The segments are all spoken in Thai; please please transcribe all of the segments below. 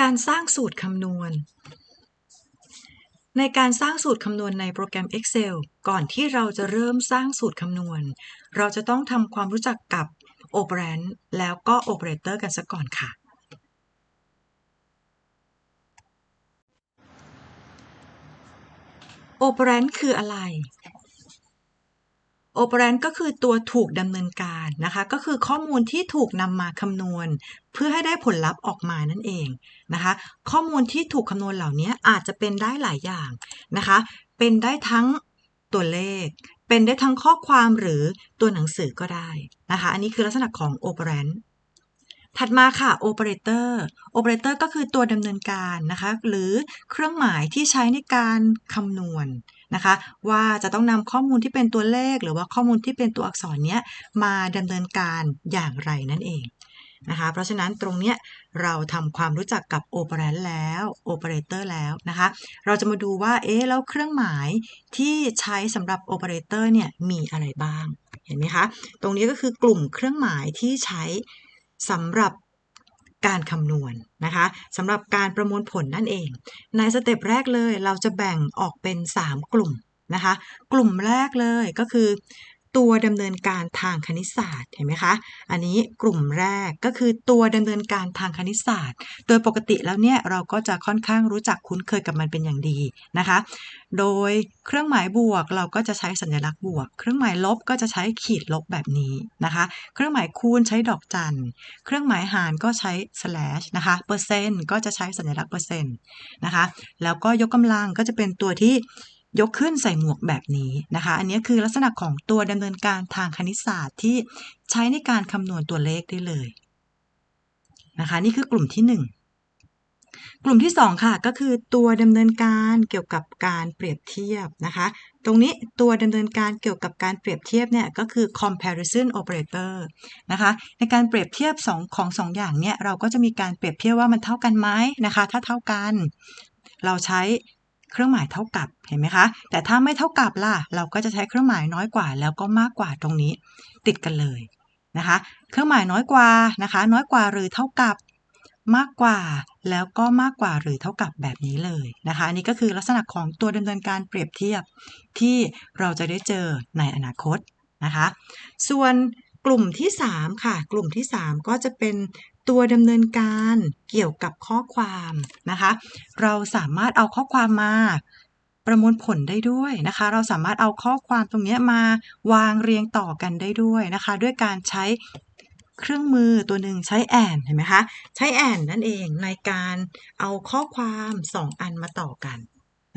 การสร้างสูตรคำนวณ ในการสร้างสูตรคำนวณในโปรแกรม Excel ก่อนที่เราจะเริ่มสร้างสูตรคำนวณ เราจะต้องทำความรู้จักกับ operand แล้วก็ operator กันซะก่อนค่ะ operand คืออะไร operand ก็คือตัวถูกดำเนินการนะคะ ก็คือข้อมูลที่ถูกนำมาคำนวณ เพื่อให้ได้ผลลัพธ์ออกมานั่นเองนะคะ ข้อมูลที่ถูกคำนวณเหล่านี้อาจจะเป็นได้หลายอย่างนะคะ เป็นได้ทั้งตัวเลข เป็นได้ทั้งข้อความหรือตัวหนังสือก็ได้นะคะ อันนี้คือลักษณะของ operand ถัดมาค่ะ operator operator ก็คือตัวดำเนินการนะคะ หรือเครื่องหมายที่ใช้ในการคำนวณ นะคะ ว่าจะต้องนำข้อมูลที่เป็นตัวเลข หรือว่าข้อมูลที่เป็นตัวอักษรเนี้ยมาดำเนินการอย่างไรนั่นเองนะคะ เพราะฉะนั้นตรงเนี้ยเราทำความรู้จักกับ operand แล้ว operator แล้วนะคะ เราจะมาดูว่าเอ๊ะแล้วเครื่องหมายที่ใช้สำหรับ operator เนี่ยมีอะไรบ้าง เห็นไหมคะ ตรงนี้ก็คือกลุ่มเครื่องหมายที่ใช้สำหรับ การคำนวณนะคะสำหรับการประมวลผลนั่นเอง ในสเต็ปแรกเลยเราจะแบ่งออกเป็น 3 กลุ่มนะคะ กลุ่มแรกเลยก็คือ ตัวดำเนินการทางคณิตศาสตร์เห็นไหมคะ อันนี้กลุ่มแรกก็คือตัวดำเนินการทางคณิตศาสตร์ โดยปกติแล้วเนี่ยเราก็จะค่อนข้างรู้จักคุ้นเคยกับมันเป็นอย่างดีนะคะ โดยเครื่องหมายบวกเราก็จะใช้สัญลักษณ์บวก เครื่องหมายลบก็จะใช้ขีดลบแบบนี้นะคะ เครื่องหมายคูณใช้ดอกจัน เครื่องหมายหารก็ใช้ slash นะคะ เปอร์เซ็นต์ก็จะใช้สัญลักษณ์เปอร์เซ็นต์นะคะ แล้วก็ยกกำลังก็จะเป็นตัวที่ ยกขึ้นใส่หมวกแบบนี้นะคะ อันนี้คือลักษณะของตัวดำเนินการทางคณิตศาสตร์ที่ใช้ในการคำนวณตัวเลขได้เลยนะคะ นี่คือกลุ่มที่ 1กลุ่มที่ 2 ค่ะก็คือตัวดำเนินการเกี่ยวกับการเปรียบเทียบนะคะ ตรงนี้ตัวดำเนินการเกี่ยวกับการเปรียบเทียบเนี่ยก็คือ comparison operator นะคะในการเปรียบเทียบ2ของ2อย่างเนี่ยเราก็จะมีการเปรียบเทียบว่ามันเท่ากันไหมนะคะ ถ้าเท่ากัน เราใช้ เครื่องหมายเท่ากับเห็นไหมคะ แต่ถ้าไม่เท่ากับล่ะ เราก็จะใช้เครื่องหมายน้อยกว่า แล้วก็มากกว่าตรงนี้ ติดกันเลยนะคะ เครื่องหมายน้อยกว่านะคะ น้อยกว่าหรือเท่ากับมากกว่า แล้วก็มากกว่าหรือเท่ากับแบบนี้เลยนะคะ อันนี้ก็คือลักษณะของตัวดำเนินการเปรียบเทียบที่เราจะได้เจอในอนาคตนะคะ ส่วนกลุ่มที่ 3 ค่ะ กลุ่มที่ 3 ก็จะเป็น ตัวดำเนินการเกี่ยวกับข้อความนะคะ เราสามารถเอาข้อความมาประมวลผลได้ด้วยนะคะ เราสามารถเอาข้อความตรงนี้มาวางเรียงต่อกันได้ด้วยนะคะ ด้วยการใช้เครื่องมือตัวหนึ่งใช้แอนเห็นไหมคะ ใช้แอนนั่นเองในการเอาข้อความ 2 อันมาต่อกัน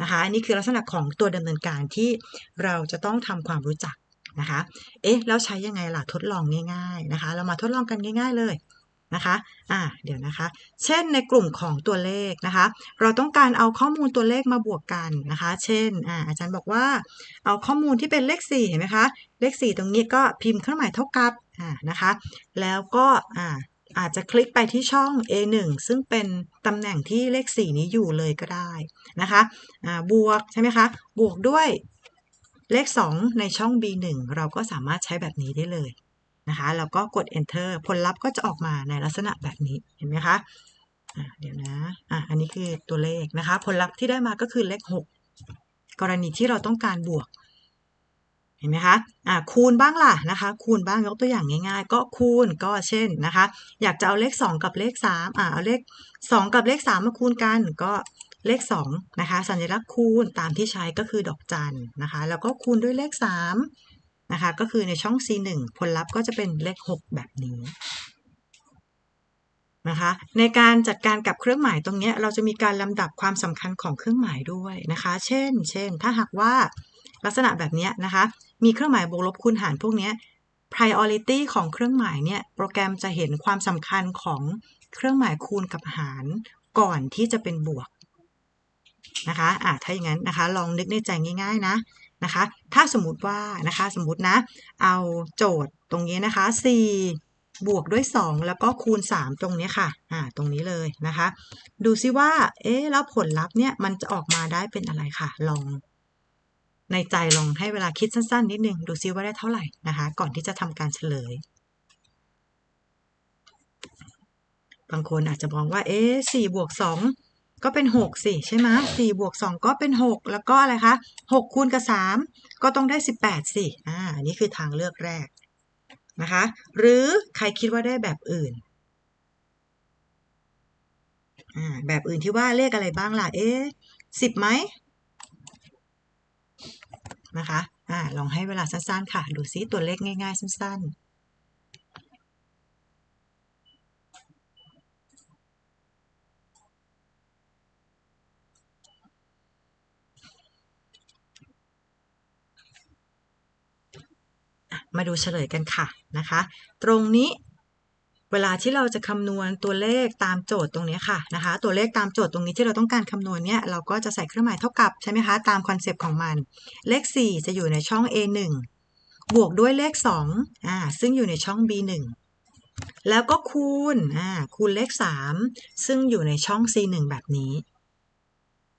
นะคะอันนี้คือลักษณะของตัวดำเนินการที่เราจะต้องทำความรู้จักนะคะ เอ๊ะ แล้วใช้ยังไงล่ะทดลองง่าย ๆนะคะ เรามาทดลองกันง่าย ๆ เลย นะคะอ่าเดี๋ยวนะคะ เช่นในกลุ่มของตัวเลขนะคะ เราต้องการเอาข้อมูลตัวเลขมาบวกกันนะคะ เช่นอ่าอาจารย์บอกว่า เอาข้อมูลที่เป็นเลข4เห็นไหมคะเลข 4 ตรงนี้ก็พิมพ์เครื่องหมายเท่ากับอ่านะคะ แล้วก็อ่าอาจจะคลิกไปที่ช่อง A1 ซึ่งเป็นตำแหน่งที่เลข 4 นี้อยู่เลยก็ได้นะคะอ่าบวกใช่ไหมคะ บวกด้วยเลข 2 ในช่อง B1 เราก็สามารถใช้แบบนี้ได้เลย นะคะแล้วก็กด enter ผลลัพธ์ก็จะออกมาในลักษณะแบบนี้เห็นไหมคะะเดี๋ยวนะอะอันนี้คือตัวเลขนะคะ ผลลัพธ์ที่ได้มาก็คือเลข 6 กรณีที่เราต้องการบวก เห็นไหมคะอะคูณบ้างล่ะนะคะ คูณบ้างยกตัวอย่างง่ายๆ ก็คูณก็เช่นนะคะ อยากจะเอาเลข 2 กับเลข3อะเอาเลข 2 กับเลข 3 มาคูณกันก็เลข2นะคะ สัญลักษณ์คูณตามที่ใช้ก็คือดอกจันนะคะ แล้วก็คูณด้วยเลข 3 นะคะ ก็คือในช่อง C1 ผลลัพธ์ก็จะเป็นเลข 6 แบบนี้นะคะในการจัดการกับเครื่องหมายตรงนี้เราจะมีการลำดับความสำคัญของเครื่องหมายด้วยนะคะ เช่น เช่น ถ้าหากว่าลักษณะแบบนี้นะคะ มีเครื่องหมายบวกลบคูณหารพวกนี้ priority ของเครื่องหมายเนี่ยโปรแกรมจะเห็นความสำคัญของเครื่องหมายคูณกับหารก่อนที่จะเป็นบวกนะคะอะถ้าอย่างนั้นนะคะ ลองนึกในใจง่าย ๆ นะ นะคะ ถ้าสมมติว่านะคะสมมตินะ เอาโจทย์ตรงนี้นะคะ 4 บวกด้วย 2 แล้วก็คูณ 3 ตรงนี้ค่ะอ่าตรงนี้เลยนะคะ ดูซิว่า เอ๊ะแล้วผลลัพธ์เนี่ยมันจะออกมาได้เป็นอะไรค่ะ ลองในใจลองให้เวลาคิดสั้น ๆ นิดนึง ดูซิว่าได้เท่าไหร่นะคะ ก่อนที่จะทำการเฉลย บางคนอาจจะมองว่า เอ๊ะสี่บวกสอง ก็เป็นหกสิใช่ไหมสี่บวกสองก็เป็นหกแล้วก็อะไรคะหกคูณกับสามก็ต้องได้สิบแปดสิอ่าอันนี้คือทางเลือกแรกนะคะ หรือใครคิดว่าได้แบบอื่นอ่าแบบอื่นที่ว่าเลขอะไรบ้างล่ะเอ๊ะสิบไหมนะคะอ่าลองให้เวลาสั้นๆค่ะ ดูซิตัวเลขง่ายๆ สั้นๆ มาดูเฉลยกันค่ะนะคะ ตรงนี้เวลาที่เราจะคำนวณตัวเลขตามโจทย์ตรงนี้ค่ะนะคะ ตัวเลขตามโจทย์ตรงนี้ที่เราต้องการคำนวณเนี่ยเราก็จะใส่เครื่องหมายเท่ากับใช่ไหมคะตามคอนเซปต์ของมัน เลข 4 จะอยู่ในช่อง A1 บวกด้วยเลข2อ่าซึ่งอยู่ในช่อง B1 แล้วก็คูณอ่าคูณเลข 3 ซึ่งอยู่ในช่อง C1 แบบนี้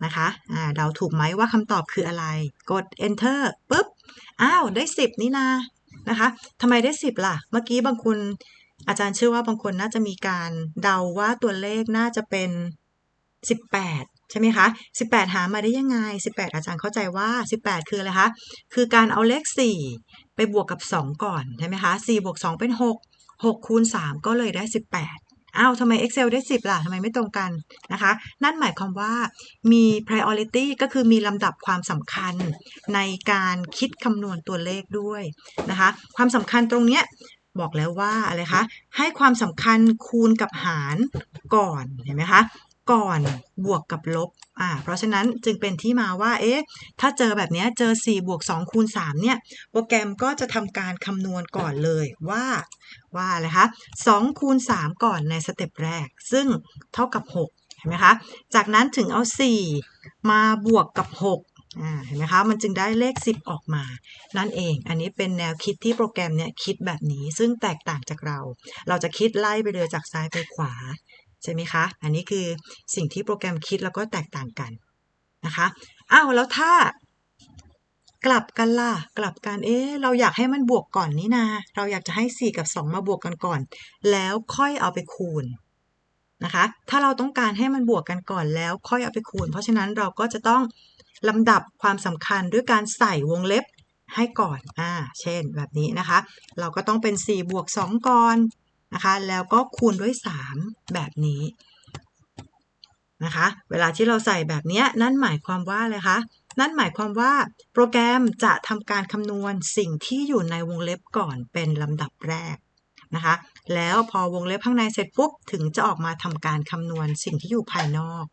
นะคะอ่าเดาถูกไหมว่าคำตอบคืออะไร กด enter ปุ๊บ อ้าว ได้ 10 นี่นา นะคะทำไมได้ 10 ล่ะ เมื่อกี้บางคนอาจารย์เชื่อว่าบางคนน่าจะมีการเดาว่าตัวเลขน่าจะเป็น 18 ใช่ไหมคะ 18 หามาได้ยังไง 18 อาจารย์เข้าใจว่า 18 คืออะไรคะ คือการเอาเลข 4 ไปบวกกับ 2 ก่อน ใช่ไหมคะ4บวก2เป็น 6 6คูณ3ก็เลยได้ 18 อ้าวทำไม Excel ได้ 10 ล่ะทำไมไม่ตรงกันนะคะ นั่นหมายความว่ามี priority ก็คือมีลำดับความสำคัญในการคิดคำนวณตัวเลขด้วยนะคะ ความสำคัญตรงเนี้ยบอกแล้วว่าอะไรคะ ให้ความสำคัญคูณกับหารก่อน เห็นไหมคะ ก่อนบวกกับลบอ่าเพราะฉะนั้นจึงเป็นที่มาว่าเอ๊ะถ้าเจอแบบนี้เจอ 4 บวก 2 คูณ 3 เนี่ย โปรแกรมก็จะทำการคำนวณก่อนเลยว่าว่าอะไรคะ2คูณ 3 ก่อนในสเต็ปแรก ซึ่งเท่ากับ 6 เห็นไหมคะ จากนั้นถึงเอา 4 มาบวกกับ6อ่าเห็นไหมคะ มันจึงได้เลข 10 ออกมา นั่นเอง อันนี้เป็นแนวคิดที่โปรแกรมเนี่ยคิดแบบนี้ ซึ่งแตกต่างจากเรา เราจะคิดไล่ไปเลยจากซ้ายไปขวา ใช่ไหมคะ อันนี้คือสิ่งที่โปรแกรมคิดแล้วก็แตกต่างกันนะคะอ้าวแล้วถ้ากลับกันล่ะ กลับกัน เอ๊ะ เราอยากให้มันบวกก่อนนี่นา เราอยากจะให้ 4 กับ 2 มาบวกกันก่อน แล้วค่อยเอาไปคูณนะคะ ถ้าเราต้องการให้มันบวกกันก่อนแล้วค่อยเอาไปคูณ เพราะฉะนั้นเราก็จะต้องลำดับความสำคัญด้วยการใส่วงเล็บให้ก่อน อ่า เช่นแบบนี้นะคะ เราก็ต้องเป็น 4 บวก 2 ก่อน นะคะแล้วก็คูณด้วย 3 แบบนี้นะคะเวลาที่เราใส่แบบนี้นั่นหมายความว่าอะไรคะนั่นหมายความว่าโปรแกรมจะทำการคำนวณสิ่งที่อยู่ในวงเล็บก่อนเป็นลำดับแรกนะคะแล้วพอวงเล็บข้างในเสร็จปุ๊บถึงจะออกมาทำการคำนวณสิ่งที่อยู่ภายนอก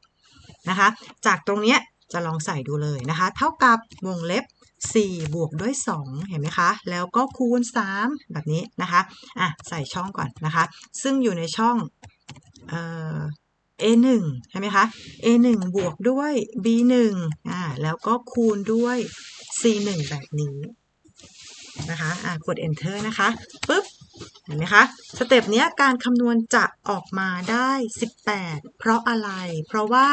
นะคะจากตรงนี้จะลองใส่ดูเลยนะคะ เท่ากับวงเล็บ 4 บวกด้วย 2 เห็นไหมคะ แล้วก็คูณ 3 แบบนี้นะคะอะใส่ช่องก่อนนะคะ ซึ่งอยู่ในช่องเอ่อ A1 ใช่ไหมคะ A1 บวกด้วย B1 อ่าแล้วก็คูณด้วย C1 แบบนี้นะคะอะกด enter นะคะปึ๊บเห็นไหมคะ สเต็ปนี้การคำนวณจะออกมาได้ 18 เพราะอะไร เพราะว่า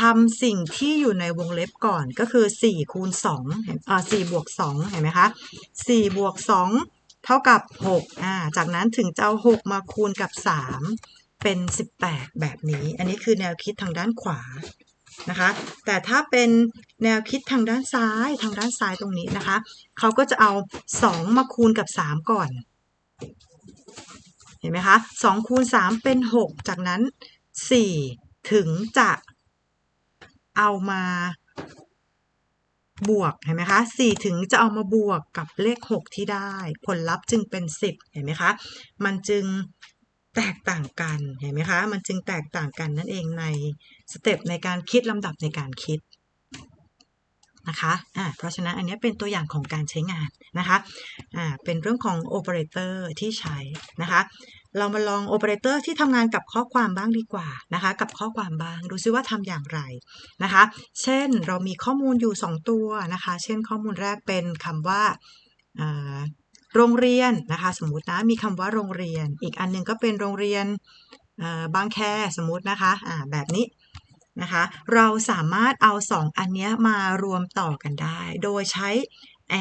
ทำสิ่งที่อยู่ในวงเล็บก่อนก็คือ4คูณ2อ่า4บวก2เห็นไหมคะ4บวก2เท่ากับ6อ่าจากนั้นถึงจะเอา6มาคูณกับ 3 เป็น 18 แบบนี้ อันนี้คือแนวคิดทางด้านขวานะคะ แต่ถ้าเป็นแนวคิดทางด้านซ้ายทางด้านซ้ายตรงนี้นะคะ เขาก็จะเอา 2 มาคูณกับ 3 ก่อน เห็นไหมคะ2คูณ3เป็น 6 จากนั้น 4 ถึงจะ เอามาบวกเห็นไหมคะ4ถึงจะเอามาบวกกับเลข 6 ที่ได้ ผลลัพธ์จึงเป็น 10 เห็นไหมคะ มันจึงแตกต่างกันเห็นไหมคะ มันจึงแตกต่างกันนั่นเองในสเต็ปในการคิดลำดับในการคิดนะคะอ่าเพราะฉะนั้นอันนี้เป็นตัวอย่างของการใช้งานนะคะอ่าเป็นเรื่องของโอเปอเรเตอร์ที่ใช้นะคะ เรามาลองโอเปอเรเตอร์ที่ทำงานกับข้อความบ้างดีกว่านะคะ กับข้อความบ้าง ดูซิว่าทำอย่างไรนะคะ เช่นเรามีข้อมูลอยู่ 2 ตัวนะคะ เช่นข้อมูลแรกเป็นคำว่าโรงเรียนนะคะ สมมตินะมีคำว่าโรงเรียน อีกอันนึงก็เป็นโรงเรียนบางแคสมมตินะคะะแบบนี้นะคะ เราสามารถเอา 2 อันนี้มารวมต่อกันได้ โดยใช้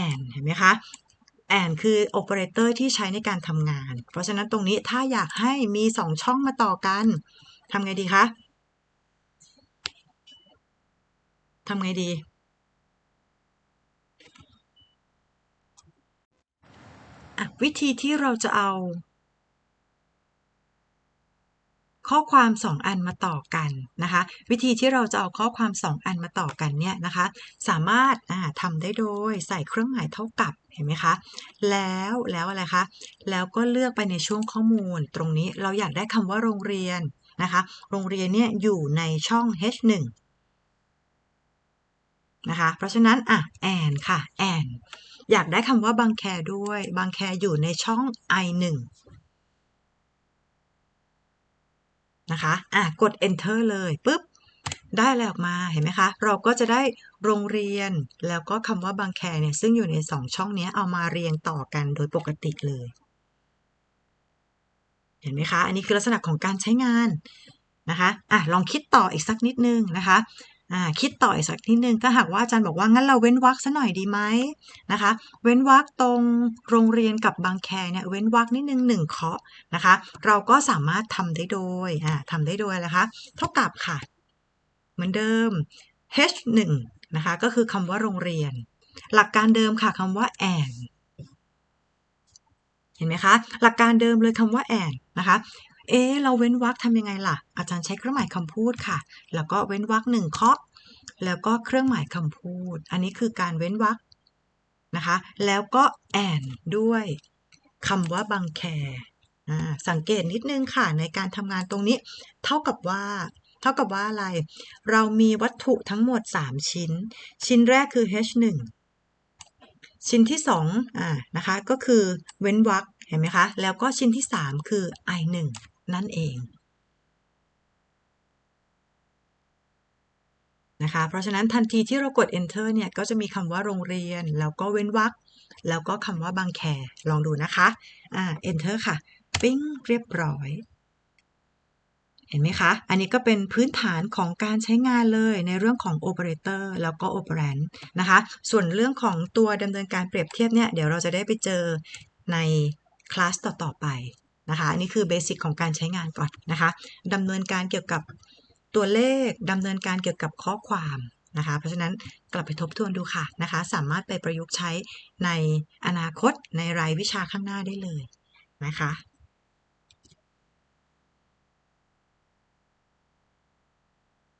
and เห็นไหมคะ and คือโอเปอเรเตอร์ที่ใช้ในการทำงาน เพราะฉะนั้นตรงนี้ถ้าอยากให้มี 2 ช่องมาต่อกันทำไงดีคะทำไงดี วิธีที่เราจะเอา ข้อความ 2 อันมาต่อกันนะคะ วิธีที่เราจะเอาข้อความ 2 อันมาต่อกันเนี่ยนะคะ สามารถทำได้โดยใส่เครื่องหมายเท่ากับเห็นไหมคะ แล้วแล้วอะไรคะ แล้วก็เลือกไปในช่วงข้อมูล ตรงนี้เราอยากได้คำว่าโรงเรียนนะคะ โรงเรียนเนี่ยอยู่ในช่อง H1 นะคะ เพราะฉะนั้นอะแอนค่ะแอนอยากได้คำว่าบางแคด้วย บางแคอยู่ในช่อง I1 นะคะอะกด enter เลยปุ๊บได้อะไรออกมาเห็นไหมคะ เราก็จะได้โรงเรียนแล้วก็คำว่าบางแคเนี่ยซึ่งอยู่ใน 2 ช่องนี้เอามาเรียงต่อกันโดยปกติเลย เห็นไหมคะ อันนี้คือลักษณะของการใช้งานนะคะอะลองคิดต่ออีกสักนิดนึงนะคะ คิดต่ออีกสักนิดนึงก็หากว่าอาจารย์บอกว่างั้นเราเว้นวรรคซะหน่อยดีไหมนะคะ เว้นวรรคตรงโรงเรียนกับบางแคเนี่ยเว้นวรรคนิดนึงหนึ่งเคาะนะคะ เราก็สามารถทำได้โดยอ่าทำได้โดยนะคะ เท่ากับค่ะ เหมือนเดิม h1 นะคะก็คือคำว่าโรงเรียน หลักการเดิมค่ะคำว่า and เห็นไหมคะ หลักการเดิมเลยคำว่า and นะคะ เอ๊เราเว้นวรรคทำยังไงล่ะ อาจารย์ใช้เครื่องหมายคำพูดค่ะ แล้วก็เว้นวรรคหนึ่งเคาะแล้วก็เครื่องหมายคำพูด อันนี้คือการเว้นวรรคนะคะ แล้วก็แอนด้วยคำว่าบางแคสังเกตนิดนึงค่ะในการทำงานตรงนี้ เท่ากับว่า เท่ากับว่าอะไร เรามีวัตถุทั้งหมด 3 ชิ้น ชิ้นแรกคือ H1 ชิ้นที่2อ่านะคะก็คือเว้นวรรคเห็นไหมคะ แล้วก็ชิ้นที่ 3 คือ I1 นั่นเองนะคะ เพราะฉะนั้นทันทีที่เรากด enter เนี่ย ก็จะมีคำว่าโรงเรียน แล้วก็เว้นวรรคแล้วก็คำว่าบางแคลองดูนะคะอ่า enter ค่ะ ปิ้งเรียบร้อยเห็นไหมคะ อันนี้ก็เป็นพื้นฐานของการใช้งานเลยในเรื่องของ operator แล้วก็ operand นะคะ ส่วนเรื่องของตัวดำเนินการเปรียบเทียบเนี่ย เดี๋ยวเราจะได้ไปเจอในคลาสต่อ ๆ ไป นะคะอันนี้คือเบสิกของการใช้งานก่อนนะคะดำเนินการเกี่ยวกับตัวเลขดำเนินการเกี่ยวกับข้อความนะคะเพราะฉะนั้นกลับไปทบทวนดูค่ะนะคะ สามารถไปประยุกต์ใช้ในอนาคตในรายวิชาข้างหน้าได้เลยนะคะ